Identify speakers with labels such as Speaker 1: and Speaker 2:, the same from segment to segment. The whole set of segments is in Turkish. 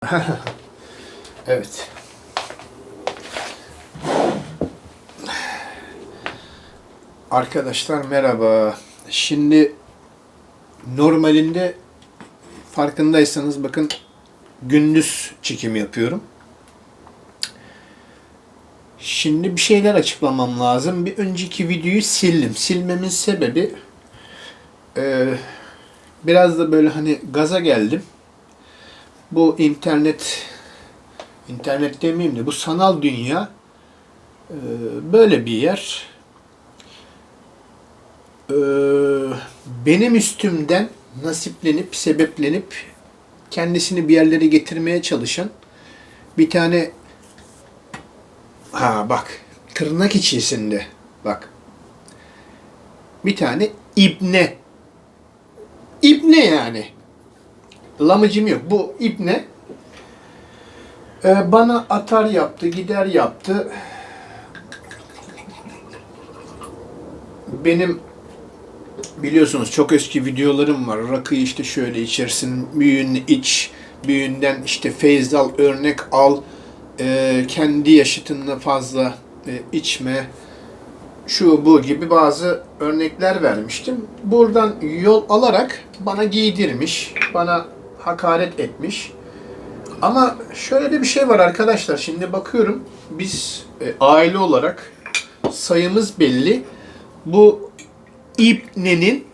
Speaker 1: evet. Arkadaşlar merhaba. Şimdi normalinde farkındaysanız bakın gündüz çekim yapıyorum. Şimdi bir şeyler açıklamam lazım. Bir önceki videoyu sildim. Silmemin sebebi e, biraz da böyle hani gaza geldim. Bu internet internet demeyeyim de bu sanal dünya e, böyle bir yer. E, benim üstümden nasiplenip, sebeplenip kendisini bir yerlere getirmeye çalışan bir tane ha bak tırnak içerisinde bak. Bir tane ibne. İbne yani lamıcım yok. Bu ibne Ee, bana atar yaptı gider yaptı. Benim biliyorsunuz çok eski videolarım var. Rakıyı işte şöyle içersin, büyüğünü iç, büyüğünden işte feyz al, örnek al, e, kendi yaşıtında fazla e, içme, şu bu gibi bazı örnekler vermiştim. Buradan yol alarak bana giydirmiş, bana hakaret etmiş. Ama şöyle de bir şey var arkadaşlar. Şimdi bakıyorum biz e, aile olarak sayımız belli. Bu İbne'nin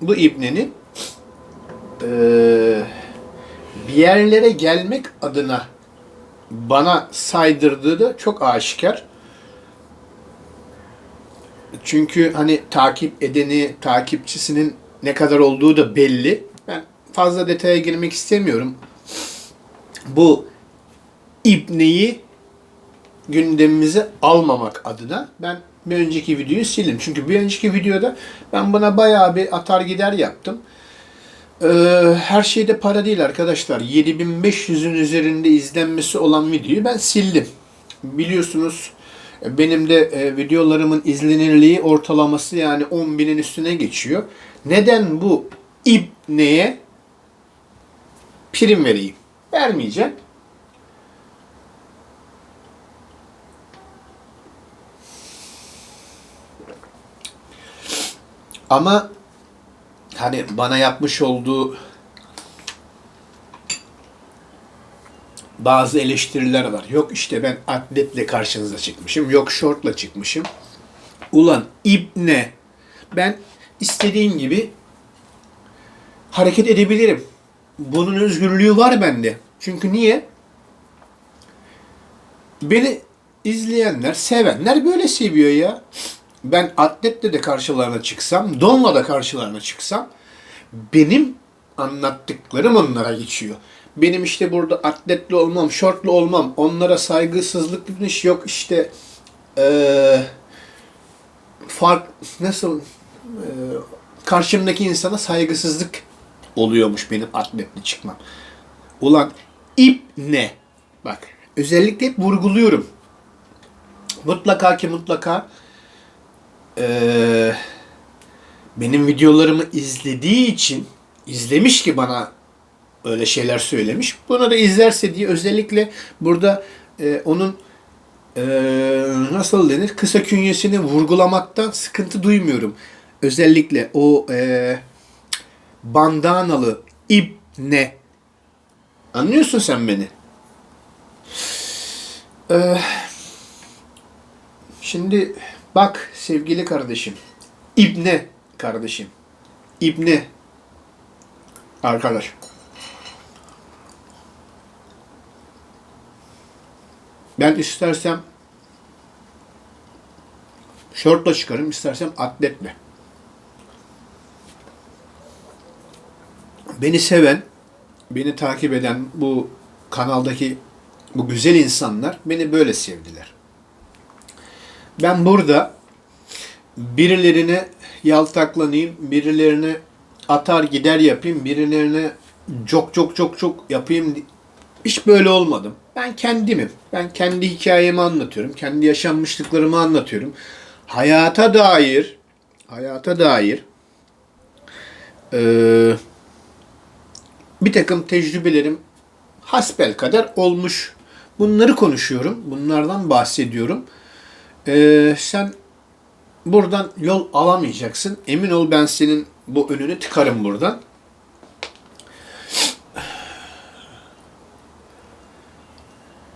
Speaker 1: bu İbne'nin eee, bir yerlere gelmek adına bana saydırdığı da çok aşikar. Çünkü hani takip edeni, takipçisinin ne kadar olduğu da belli. Fazla detaya girmek istemiyorum. Bu İbne'yi gündemimize almamak adına ben bir önceki videoyu sildim. Çünkü bir önceki videoda ben buna bayağı bir atar gider yaptım. Ee, her şeyde para değil arkadaşlar. 7500'ün üzerinde izlenmesi olan videoyu ben sildim. Biliyorsunuz e, benim de e, videolarımın izlenirliği ortalaması yani 10 binin üstüne geçiyor. Neden bu ibneye prim vereyim? Vermeyeceğim. Ama hani bana yapmış olduğu bazı eleştiriler var. Yok işte ben atletle karşınıza çıkmışım. Yok şortla çıkmışım. Ulan ibne ben istediğim gibi hareket edebilirim. Bunun özgürlüğü var bende. Çünkü niye? Beni izleyenler, sevenler böyle seviyor ya. Ben atletle de karşılarına çıksam, donla da karşılarına çıksam benim anlattıklarım onlara geçiyor. Benim işte burada atletli olmam, şortlu olmam, onlara saygısızlık yapmış yok işte eee fark nasıl eee, karşımdaki insana saygısızlık oluyormuş benim atletli çıkmam. Ulan ip ne? Bak özellikle hep vurguluyorum. Mutlaka ki mutlaka eee, benim videolarımı izlediği için izlemiş ki bana öyle şeyler söylemiş. Buna da izlerse diye özellikle burada e, onun e, nasıl denir kısa künyesini vurgulamaktan sıkıntı duymuyorum. Özellikle o e, bandanalı ibne anlıyorsun sen beni. E, şimdi bak sevgili kardeşim İbne kardeşim. İbne arkadaş. Ben istersem şortla çıkarım, istersem atletle. Beni seven, beni takip eden bu kanaldaki bu güzel insanlar beni böyle sevdiler. Ben burada birilerine yaltaklanayım, birilerine atar gider yapayım, birilerine çok çok çok çok yapayım. Hiç böyle olmadım. Ben kendimim. Ben kendi hikayemi anlatıyorum. Kendi yaşanmışlıklarımı anlatıyorum. Hayata dair hayata dair eee, bir takım tecrübelerim hasbel kadar olmuş. Bunları konuşuyorum. Bunlardan bahsediyorum. Ee, sen buradan yol alamayacaksın. Emin ol ben senin bu önünü tıkarım buradan.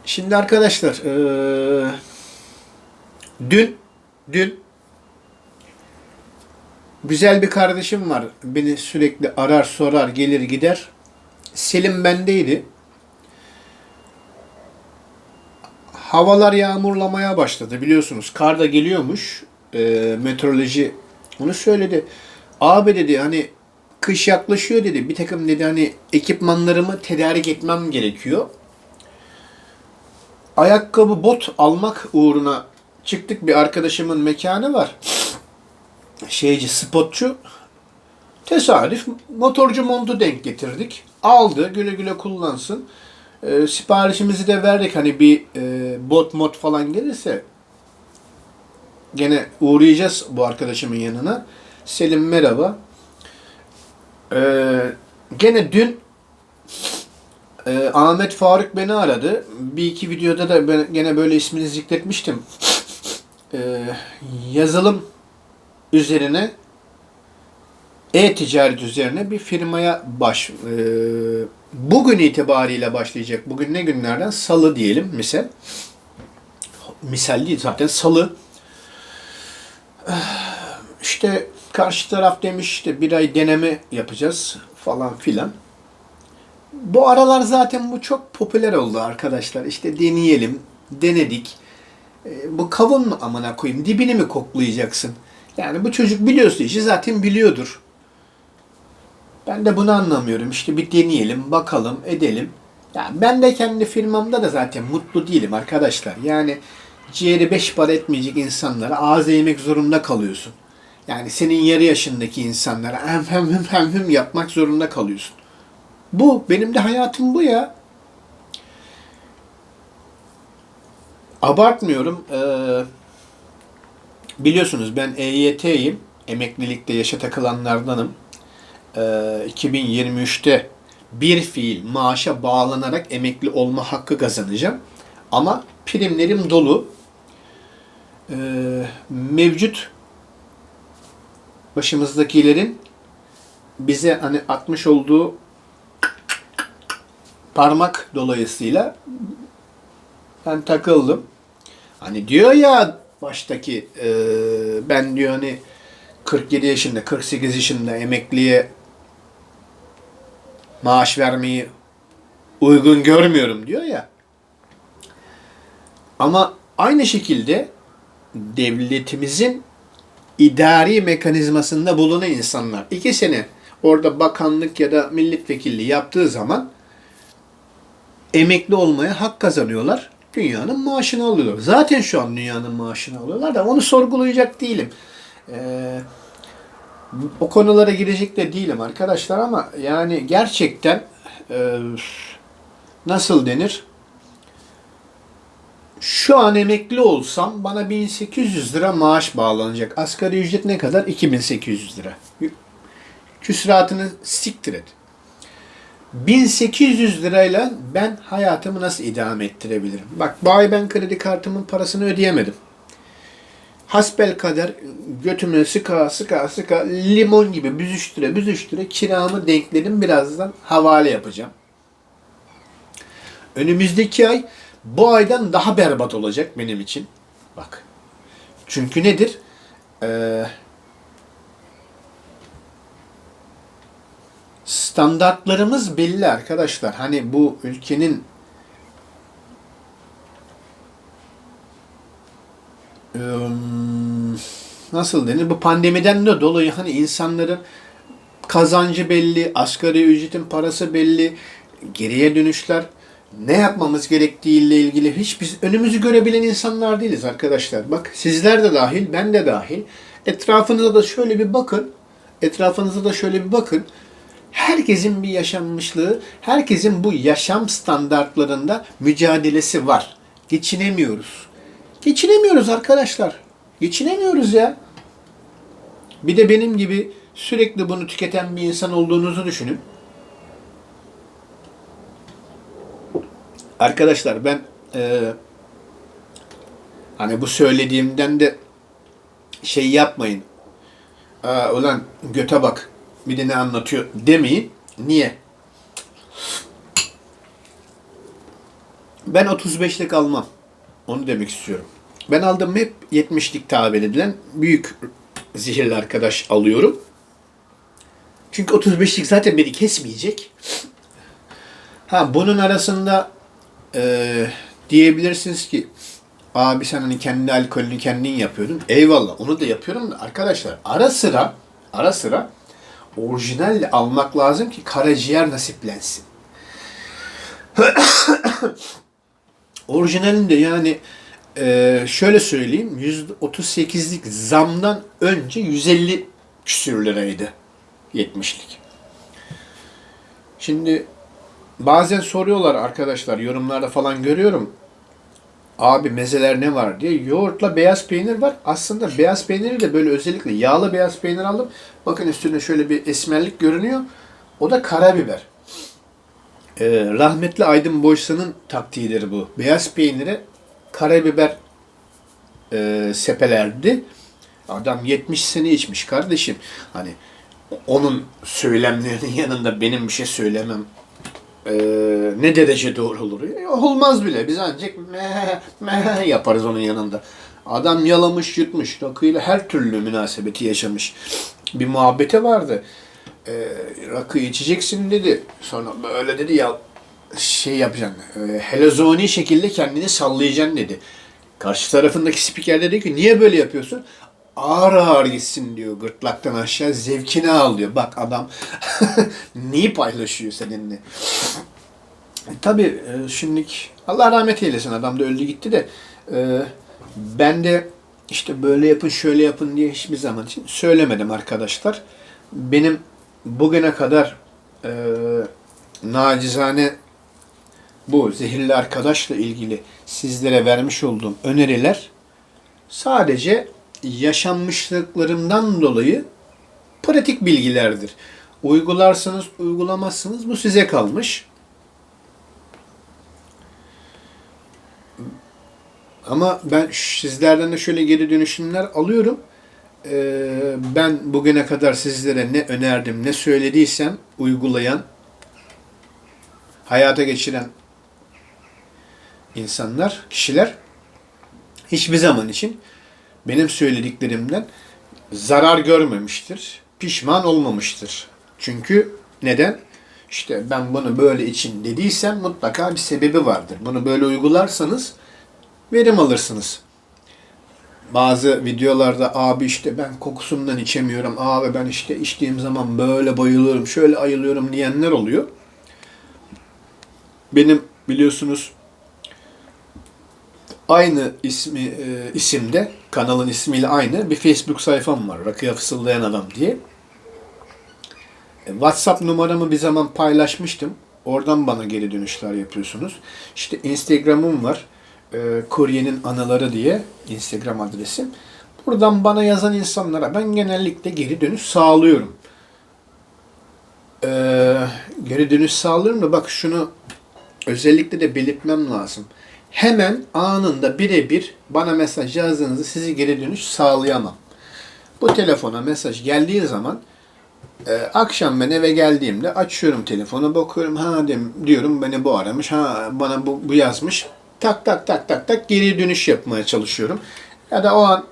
Speaker 1: Şimdi arkadaşlar ee, dün dün güzel bir kardeşim var. Beni sürekli arar sorar gelir gider. Selim bendeydi. Havalar yağmurlamaya başladı biliyorsunuz. Kar da geliyormuş. Ee, meteoroloji onu söyledi. Abi dedi hani kış yaklaşıyor dedi. Bir takım dedi hani ekipmanlarımı tedarik etmem gerekiyor. Ayakkabı, bot almak uğruna çıktık. Bir arkadaşımın mekanı var. Şeyci, spotçu. Tesadüf motorcu montu denk getirdik. Aldı, güle güle kullansın. Ee, siparişimizi de verdik. Hani bir e, bot mod falan gelirse gene uğrayacağız bu arkadaşımın yanına. Selim merhaba. Ee, gene dün e, Ahmet Faruk beni aradı. Bir iki videoda da ben gene böyle ismini zikretmiştim. Ee, yazılım üzerine e-ticaret üzerine bir firmaya baş e, bugün itibariyle başlayacak. Bugün ne günlerden? Salı diyelim misal. Misal değil zaten salı. İşte karşı taraf demiş işte bir ay deneme yapacağız falan filan. Bu aralar zaten bu çok popüler oldu arkadaşlar. İşte deneyelim, denedik. E, bu kavun mu amına koyayım, dibini mi koklayacaksın? Yani bu çocuk biliyorsa işi zaten biliyordur. Ben de bunu anlamıyorum. İşte bir deneyelim, bakalım, edelim. Yani ben de kendi firmamda da zaten mutlu değilim arkadaşlar. Yani ciğeri beş para etmeyecek insanlara ağzı yemek zorunda kalıyorsun. Yani senin yarı yaşındaki insanlara hem hem hem hem hem yapmak zorunda kalıyorsun. Bu. Benim de hayatım bu ya. Abartmıyorum. Ee, biliyorsunuz ben EYT'yim. Emeklilikte yaşa takılanlardanım. Ee, 2023'te bir fiil maaşa bağlanarak emekli olma hakkı kazanacağım. Ama primlerim dolu. Ee, mevcut başımızdakilerin bize hani atmış olduğu parmak dolayısıyla ben takıldım. Hani diyor ya baştaki e, ben diyor hani 47 yaşında 48 yaşında emekliye maaş vermeyi uygun görmüyorum diyor ya. Ama aynı şekilde devletimizin idari mekanizmasında bulunan insanlar iki sene orada bakanlık ya da milletvekilliği yaptığı zaman emekli olmaya hak kazanıyorlar. Dünyanın maaşını alıyorlar. Zaten şu an dünyanın maaşını alıyorlar da onu sorgulayacak değilim. Ee, o konulara girecek de değilim arkadaşlar ama yani gerçekten e, nasıl denir? Şu an emekli olsam bana 1800 lira maaş bağlanacak. Asgari ücret ne kadar? 2800 lira. Küsuratını siktir et. 1800 lirayla ben hayatımı nasıl idame ettirebilirim? Bak bu ay ben kredi kartımın parasını ödeyemedim. Hasbel kader götüme sıka sıka sıka limon gibi büzüştüre büzüştüre kiramı denkledim. Birazdan havale yapacağım. Önümüzdeki ay bu aydan daha berbat olacak benim için. Bak. Çünkü nedir? Ee, standartlarımız belli arkadaşlar. Hani bu ülkenin nasıl denir? Bu pandemiden de dolayı hani insanların kazancı belli, asgari ücretin parası belli, geriye dönüşler ne yapmamız gerektiğiyle ilgili hiç biz önümüzü görebilen insanlar değiliz arkadaşlar. Bak sizler de dahil, ben de dahil. Etrafınıza da şöyle bir bakın. Etrafınıza da şöyle bir bakın. Herkesin bir yaşanmışlığı, herkesin bu yaşam standartlarında mücadelesi var. Geçinemiyoruz. Geçinemiyoruz arkadaşlar. Geçinemiyoruz ya. Bir de benim gibi sürekli bunu tüketen bir insan olduğunuzu düşünün. Arkadaşlar ben e, hani bu söylediğimden de şey yapmayın. Aa, ulan göte bak bir de ne anlatıyor demeyin. Niye? Ben 35'lik almam. Onu demek istiyorum. Ben aldığım hep 70'lik tabir edilen büyük zehirli arkadaş alıyorum. Çünkü 35'lik zaten beni kesmeyecek. Ha bunun arasında e, diyebilirsiniz ki abi sen hani kendi alkolünü kendin yapıyordun. Eyvallah onu da yapıyorum da arkadaşlar ara sıra ara sıra orijinalle almak lazım ki karaciğer nasiplensin. Orijinalinde yani e, şöyle söyleyeyim %38'lik zamdan önce 150 küsür liraydı 70'lik. Şimdi bazen soruyorlar arkadaşlar yorumlarda falan görüyorum. Abi mezeler ne var diye. Yoğurtla beyaz peynir var. Aslında beyaz peyniri de böyle özellikle yağlı beyaz peynir aldım. Bakın üstünde şöyle bir esmerlik görünüyor. O da karabiber. Ee, rahmetli Aydın Boysan'ın taktiğidir bu. Beyaz peynire karabiber e, sepelerdi. Adam 70 sene içmiş kardeşim. Hani onun söylemlerinin yanında benim bir şey söylemem e, ne derece doğru olur? E, olmaz bile. Biz ancak meh, meh yaparız onun yanında. Adam yalamış yutmuş. Rakıyla her türlü münasebeti yaşamış. Bir muhabbete vardı. E, rakı içeceksin dedi. Sonra böyle dedi ya şey yapacaksın. E, helezoni şekilde kendini sallayacaksın dedi. Karşı tarafındaki spiker dedi ki niye böyle yapıyorsun? Ağır ağır gitsin diyor gırtlaktan aşağı zevkini al diyor. Bak adam neyi paylaşıyor seninle. E, tabii e, şimdilik Allah rahmet eylesin adam da öldü gitti de e, ben de işte böyle yapın şöyle yapın diye hiçbir zaman için söylemedim arkadaşlar. Benim bugüne kadar e, nacizane bu zehirli arkadaşla ilgili sizlere vermiş olduğum öneriler sadece yaşanmışlıklarımdan dolayı pratik bilgilerdir. Uygularsınız, uygulamazsınız bu size kalmış. Ama ben sizlerden de şöyle geri dönüşümler alıyorum. Ee, ben bugüne kadar sizlere ne önerdim, ne söylediysem uygulayan, hayata geçiren insanlar, kişiler hiçbir zaman için benim söylediklerimden zarar görmemiştir, pişman olmamıştır. Çünkü neden? İşte ben bunu böyle için dediysem mutlaka bir sebebi vardır. Bunu böyle uygularsanız verim alırsınız. Bazı videolarda abi işte ben kokusundan içemiyorum. Abi ben işte içtiğim zaman böyle bayılıyorum, şöyle ayılıyorum diyenler oluyor. Benim biliyorsunuz aynı ismi e, isimde kanalın ismiyle aynı bir Facebook sayfam var. Rakıya fısıldayan adam diye. E, WhatsApp numaramı bir zaman paylaşmıştım. Oradan bana geri dönüşler yapıyorsunuz. İşte Instagram'ım var. E, Kuryenin Anıları diye Instagram adresim. Buradan bana yazan insanlara ben genellikle geri dönüş sağlıyorum. E, geri dönüş sağlıyorum da bak şunu özellikle de belirtmem lazım hemen anında birebir bana mesaj yazdığınızda sizi geri dönüş sağlayamam. Bu telefona mesaj geldiği zaman e, akşam ben eve geldiğimde açıyorum telefonu bakıyorum ha diyorum beni bu aramış ha bana bu, bu yazmış tak tak tak tak tak geri dönüş yapmaya çalışıyorum. Ya da o an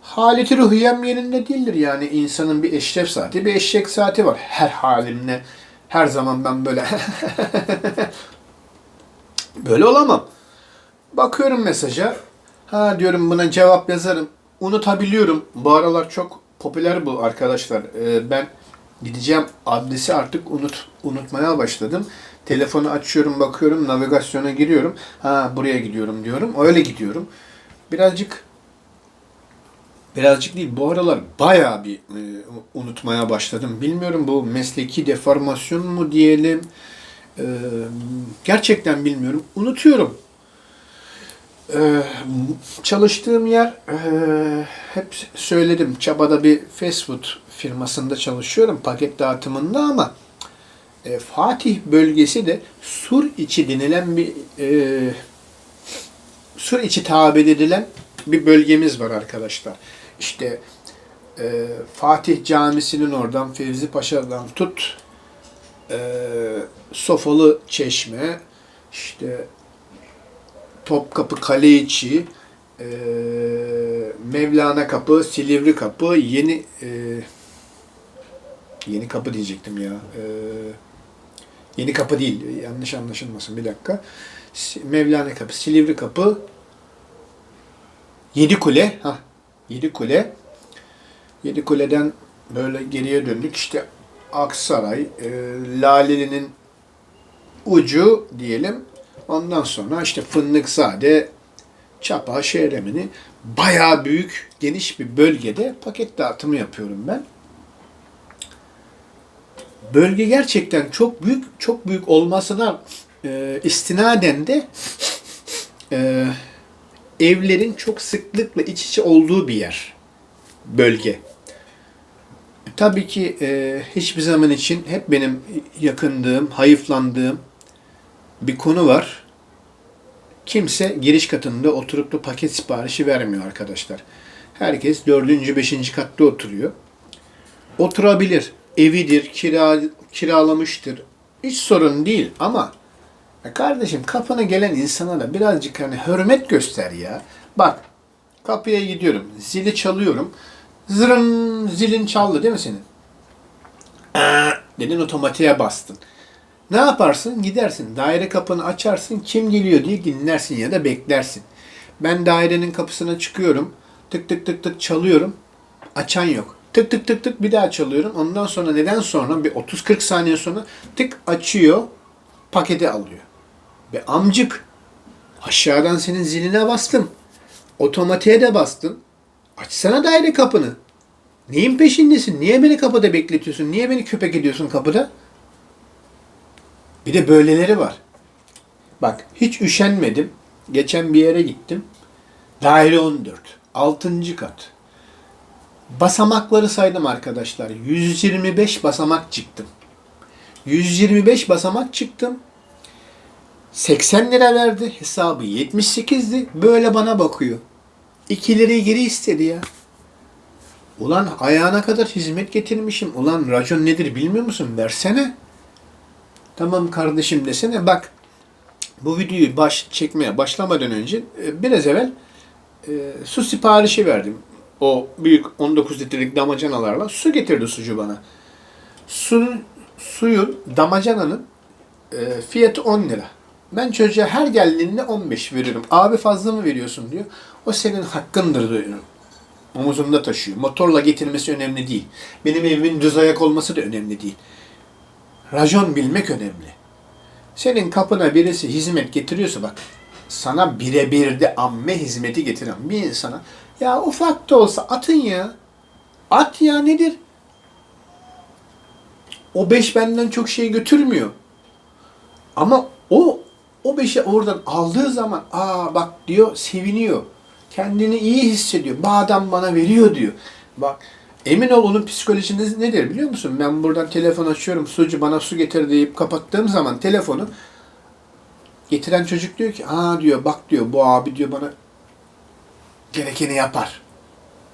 Speaker 1: haleti ruhiyem yerinde değildir yani insanın bir eşref saati bir eşek saati var her halimle her zaman ben böyle böyle olamam. Bakıyorum mesaja. Ha diyorum buna cevap yazarım. Unutabiliyorum. Bu aralar çok popüler bu arkadaşlar. Ee, ben gideceğim adresi artık unut unutmaya başladım. Telefonu açıyorum, bakıyorum, navigasyona giriyorum. Ha buraya gidiyorum diyorum. Öyle gidiyorum. Birazcık birazcık değil bu aralar bayağı bir e, unutmaya başladım. Bilmiyorum bu mesleki deformasyon mu diyelim. E, gerçekten bilmiyorum. Unutuyorum. Ee, çalıştığım yer e, hep söyledim çabada bir fast food firmasında çalışıyorum paket dağıtımında ama E, Fatih bölgesi de Sur içi denilen bir e, Sur içi tabir edilen bir bölgemiz var arkadaşlar. İşte e, Fatih Camisi'nin oradan Fevzi Paşa'dan tut e, Sofalı Çeşme işte Topkapı Kale içi e, Mevlana Kapı, Silivri Kapı, Yeni e, Yeni Kapı diyecektim ya. E, Yeni Kapı değil. Yanlış anlaşılmasın. Bir dakika. Mevlana Kapı, Silivri Kapı, Yedi Kule. Ha, Yedi Kule. Yedi Kule'den böyle geriye döndük. İşte Aksaray, e, Laleli'nin ucu diyelim. Ondan sonra işte Fındıkzade, Çapa, Şehremini bayağı büyük, geniş bir bölgede paket dağıtımı yapıyorum ben. Bölge gerçekten çok büyük, çok büyük olmasına e, istinaden de e, evlerin çok sıklıkla iç içe olduğu bir yer, bölge. Tabii ki e, hiçbir zaman için hep benim yakındığım, hayıflandığım bir konu var. Kimse giriş katında oturup da paket siparişi vermiyor arkadaşlar. Herkes dördüncü, beşinci katta oturuyor. Oturabilir. Evidir, kira, kiralamıştır. Hiç sorun değil ama kardeşim kapına gelen insana da birazcık hani hürmet göster ya. Bak kapıya gidiyorum. Zili çalıyorum. Zırın zilin çaldı değil mi senin? Dedin otomatiğe bastın. Ne yaparsın? Gidersin. Daire kapını açarsın. Kim geliyor diye dinlersin ya da beklersin. Ben dairenin kapısına çıkıyorum. Tık tık tık tık çalıyorum. Açan yok. Tık tık tık tık bir daha çalıyorum. Ondan sonra neden sonra bir 30-40 saniye sonra tık açıyor. Paketi alıyor. Ve amcık aşağıdan senin ziline bastım. Otomatiğe de bastın. Açsana daire kapını. Neyin peşindesin? Niye beni kapıda bekletiyorsun? Niye beni köpek ediyorsun kapıda? Bir de böyleleri var. Bak hiç üşenmedim. Geçen bir yere gittim. Daire 14. 6. kat. Basamakları saydım arkadaşlar. 125 basamak çıktım. 125 basamak çıktım. 80 lira verdi. Hesabı 78'di. Böyle bana bakıyor. 2 lirayı geri istedi ya. Ulan ayağına kadar hizmet getirmişim. Ulan racon nedir bilmiyor musun? Versene. Tamam kardeşim desene. Bak bu videoyu baş çekmeye başlamadan önce e, biraz evvel e, su siparişi verdim. O büyük 19 litrelik damacanalarla su getirdi sucu bana. Suyun, suyun damacananın e, fiyatı 10 lira. Ben çocuğa her geldiğinde 15 veriyorum. Abi fazla mı veriyorsun diyor. O senin hakkındır diyorum. Omuzumda taşıyor. Motorla getirmesi önemli değil. Benim evimin düz ayak olması da önemli değil. Rajon bilmek önemli. Senin kapına birisi hizmet getiriyorsa bak sana birebir de amme hizmeti getiren bir insana ya ufak da olsa atın ya. At ya nedir? O beş benden çok şey götürmüyor. Ama o o beşi oradan aldığı zaman aa bak diyor seviniyor. Kendini iyi hissediyor. Bu adam bana veriyor diyor. Bak emin ol onun psikolojisi nedir biliyor musun? Ben buradan telefon açıyorum. Sucu bana su getir deyip kapattığım zaman telefonu getiren çocuk diyor ki aa diyor bak diyor bu abi diyor bana gerekeni yapar.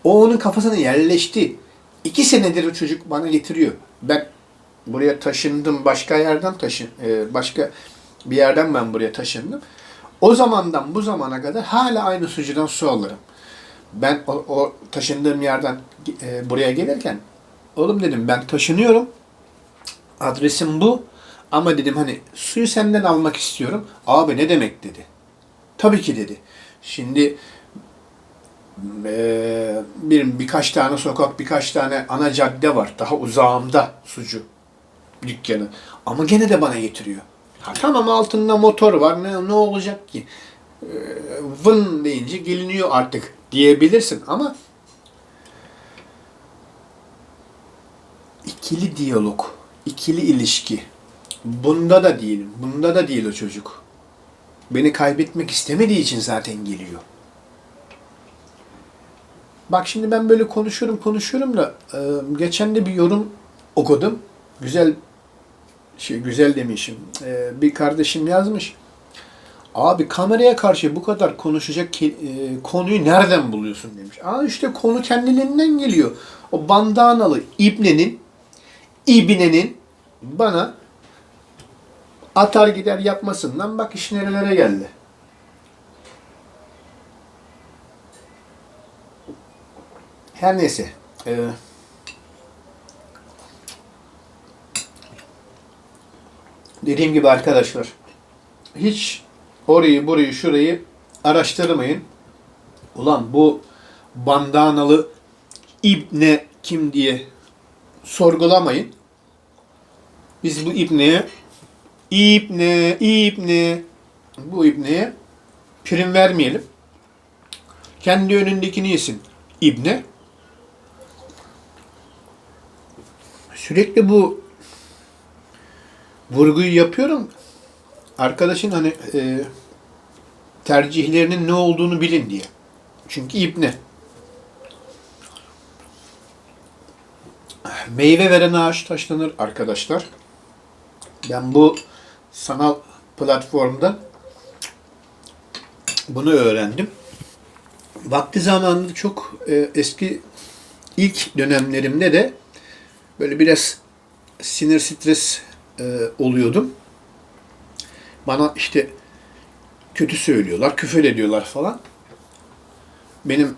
Speaker 1: O onun kafasına yerleşti. İki senedir o çocuk bana getiriyor. Ben buraya taşındım başka yerden taşın e, başka bir yerden ben buraya taşındım. O zamandan bu zamana kadar hala aynı sucudan su alırım. Ben o, o taşındığım yerden e, buraya gelirken oğlum dedim ben taşınıyorum. Adresim bu. Ama dedim hani suyu senden almak istiyorum. Abi ne demek dedi. Tabii ki dedi. Şimdi e, bir birkaç tane sokak, birkaç tane ana cadde var. Daha uzağımda sucu dükkanı. Ama gene de bana getiriyor. Ha, tamam altında motor var. Ne, ne olacak ki? E, vın deyince geliniyor artık diyebilirsin ama ikili diyalog, ikili ilişki. Bunda da değil, bunda da değil o çocuk. Beni kaybetmek istemediği için zaten geliyor. Bak şimdi ben böyle konuşuyorum konuşuyorum da e, geçen de bir yorum okudum. Güzel şey güzel demişim. Ee, bir kardeşim yazmış. Abi kameraya karşı bu kadar konuşacak ki- e, konuyu nereden buluyorsun demiş. Aa işte konu kendiliğinden geliyor. O bandanalı ibnenin ibnenin bana atar gider yapmasından bak iş nerelere geldi. Her neyse. Ee, dediğim gibi arkadaşlar hiç orayı burayı şurayı araştırmayın. Ulan bu bandanalı ibne kim diye sorgulamayın. Biz bu ibneye ibne, ibne bu ibneye prim vermeyelim. Kendi önündekini yesin. İbne. Sürekli bu vurguyu yapıyorum. Arkadaşın hani e, tercihlerinin ne olduğunu bilin diye. Çünkü ibne. Meyve veren ağaç taşlanır arkadaşlar. Ben bu sanal platformda bunu öğrendim. Vakti zamanında çok e, eski ilk dönemlerimde de böyle biraz sinir stres e, oluyordum. Bana işte kötü söylüyorlar, küfür ediyorlar falan. Benim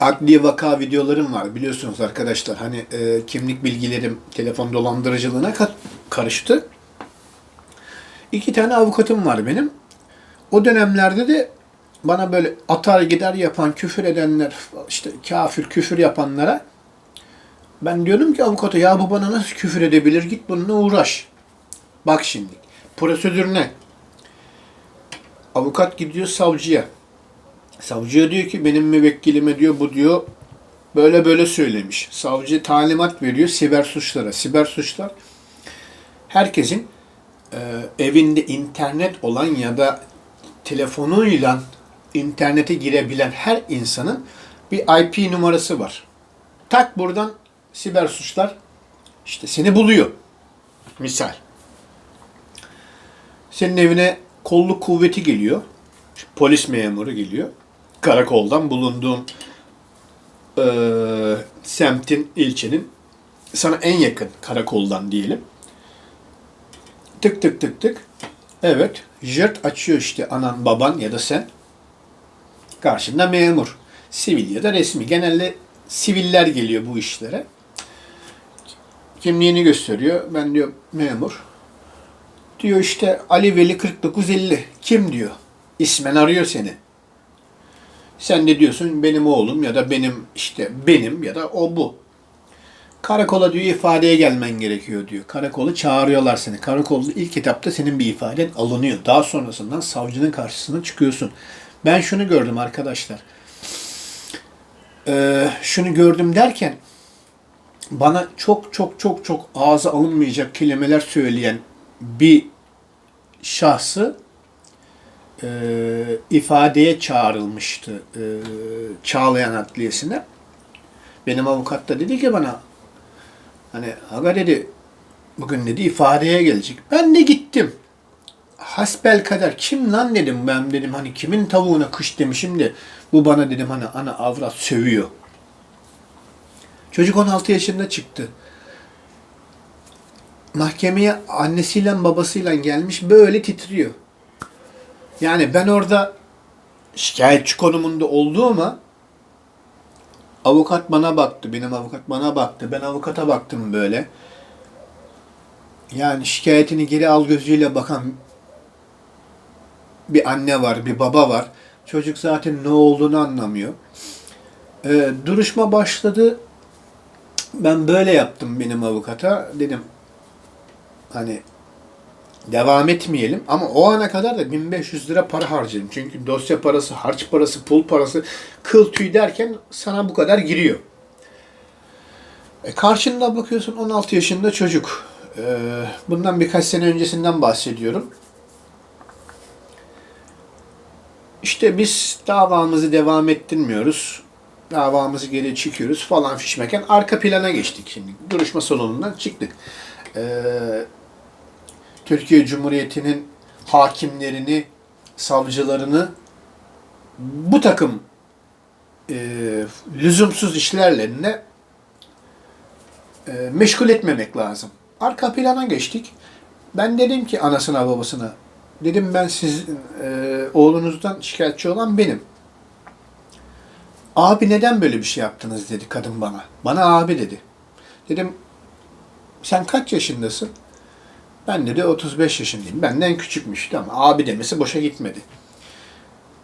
Speaker 1: adli vaka videolarım var biliyorsunuz arkadaşlar. Hani e, kimlik bilgilerim telefon dolandırıcılığına ka- karıştı. İki tane avukatım var benim. O dönemlerde de bana böyle atar gider yapan, küfür edenler, işte kafir küfür yapanlara ben diyorum ki avukata ya bu bana nasıl küfür edebilir? Git bununla uğraş. Bak şimdi. Prosedür ne? Avukat gidiyor savcıya. Savcıya diyor ki benim müvekkilime diyor bu diyor böyle böyle söylemiş. Savcı talimat veriyor siber suçlara. Siber suçlar herkesin e, evinde internet olan ya da telefonuyla internete girebilen her insanın bir IP numarası var. Tak buradan siber suçlar işte seni buluyor. Misal. Senin evine kolluk kuvveti geliyor. Polis memuru geliyor. Karakoldan bulunduğun eee, semtin, ilçenin sana en yakın karakoldan diyelim. Tık tık tık tık. Evet. Jert açıyor işte anan, baban ya da sen. Karşında memur. Sivil ya da resmi. Genelde siviller geliyor bu işlere. Kimliğini gösteriyor. Ben diyor memur. Diyor işte Ali Veli 4950. Kim diyor? İsmen arıyor seni. Sen de diyorsun benim oğlum ya da benim işte benim ya da o bu. Karakola diyor ifadeye gelmen gerekiyor diyor. Karakolu çağırıyorlar seni. Karakolda ilk etapta senin bir ifaden alınıyor. Daha sonrasından savcının karşısına çıkıyorsun. Ben şunu gördüm arkadaşlar. Ee, şunu gördüm derken bana çok çok çok çok ağza alınmayacak kelimeler söyleyen bir şahsı e, ifadeye çağrılmıştı e, Çağlayan Adliyesi'ne. Benim avukat da dedi ki bana hani aga dedi bugün dedi ifadeye gelecek. Ben de gittim. Hasbel kadar kim lan dedim ben dedim hani kimin tavuğuna kış demişim de bu bana dedim hani ana avrat sövüyor. Çocuk 16 yaşında çıktı. Mahkemeye annesiyle babasıyla gelmiş böyle titriyor. Yani ben orada şikayetçi konumunda olduğuma avukat bana baktı, benim avukat bana baktı, ben avukata baktım böyle. Yani şikayetini geri al gözüyle bakan bir anne var, bir baba var. Çocuk zaten ne olduğunu anlamıyor. Ee, duruşma başladı. Ben böyle yaptım benim avukata. Dedim hani devam etmeyelim ama o ana kadar da 1500 lira para harcadım. Çünkü dosya parası, harç parası, pul parası, kıl tüy derken sana bu kadar giriyor. E karşında bakıyorsun 16 yaşında çocuk. Ee, bundan birkaç sene öncesinden bahsediyorum. İşte biz davamızı devam ettirmiyoruz. Davamızı geri çekiyoruz falan fişmeken arka plana geçtik şimdi. Duruşma salonundan çıktık. eee, Türkiye Cumhuriyeti'nin hakimlerini, savcılarını bu takım eee, lüzumsuz işlerle eee, meşgul etmemek lazım. Arka plana geçtik. Ben dedim ki anasına babasına, dedim ben siz eee, oğlunuzdan şikayetçi olan benim. Abi neden böyle bir şey yaptınız dedi kadın bana. Bana abi dedi. Dedim sen kaç yaşındasın? Ben dedi 35 yaşındayım. Benden küçükmüş ama abi demesi boşa gitmedi.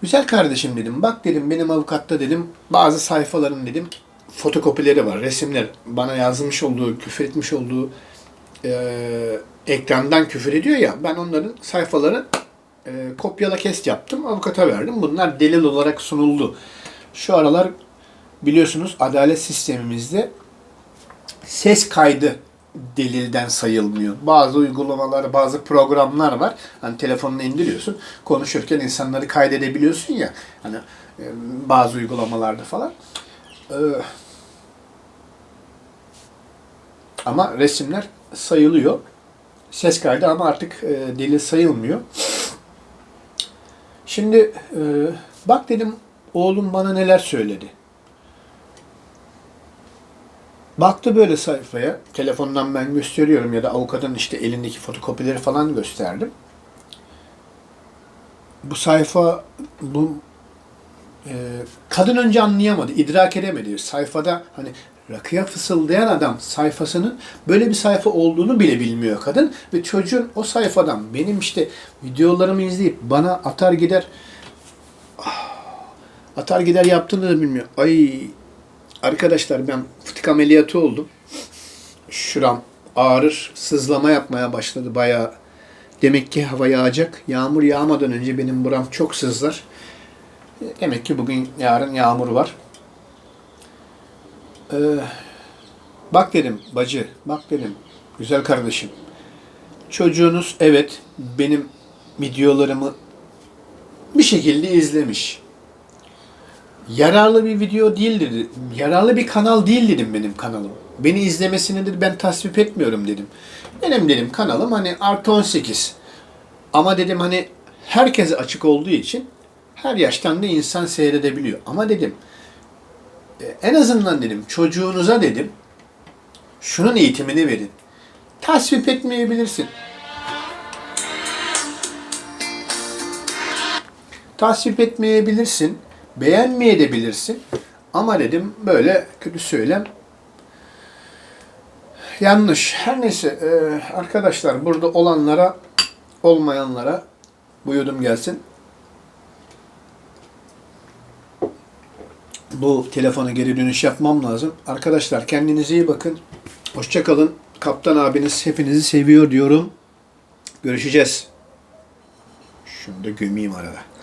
Speaker 1: Güzel kardeşim dedim. Bak dedim benim avukatta dedim bazı sayfaların dedim fotokopileri var, resimler. Bana yazmış olduğu, küfür etmiş olduğu eee, ekrandan küfür ediyor ya. Ben onların sayfaları eee, kopyala kes yaptım. Avukata verdim. Bunlar delil olarak sunuldu. Şu aralar biliyorsunuz adalet sistemimizde ses kaydı delilden sayılmıyor. Bazı uygulamalar, bazı programlar var. Hani telefonunu indiriyorsun. Konuşurken insanları kaydedebiliyorsun ya. Hani e, bazı uygulamalarda falan. Ee, ama resimler sayılıyor. Ses kaydı ama artık e, delil sayılmıyor. Şimdi e, bak dedim oğlum bana neler söyledi. Baktı böyle sayfaya. Telefondan ben gösteriyorum ya da avukatın işte elindeki fotokopileri falan gösterdim. Bu sayfa bu e, kadın önce anlayamadı, idrak edemedi. Sayfada hani rakıya fısıldayan adam sayfasının böyle bir sayfa olduğunu bile bilmiyor kadın ve çocuğun o sayfadan benim işte videolarımı izleyip bana atar gider ah, atar gider yaptığını da bilmiyor. Ay Arkadaşlar ben fıtık ameliyatı oldum. Şuram ağrır, sızlama yapmaya başladı bayağı. Demek ki hava yağacak. Yağmur yağmadan önce benim buram çok sızlar. Demek ki bugün yarın yağmur var. Ee, bak dedim bacı, bak dedim güzel kardeşim. Çocuğunuz evet benim videolarımı bir şekilde izlemiş yararlı bir video değil dedi. Yararlı bir kanal değil dedim benim kanalım. Beni izlemesini dedi ben tasvip etmiyorum dedim. Benim dedim kanalım hani artı 18. Ama dedim hani herkese açık olduğu için her yaştan da insan seyredebiliyor. Ama dedim e, en azından dedim çocuğunuza dedim şunun eğitimini verin. Tasvip etmeyebilirsin. Tasvip etmeyebilirsin beğenmeyebilirsin. Ama dedim böyle kötü söylem yanlış. Her neyse e, arkadaşlar burada olanlara olmayanlara bu yudum gelsin. Bu telefona geri dönüş yapmam lazım. Arkadaşlar kendinize iyi bakın. Hoşçakalın. Kaptan abiniz hepinizi seviyor diyorum. Görüşeceğiz. Şunu da gömeyim arada.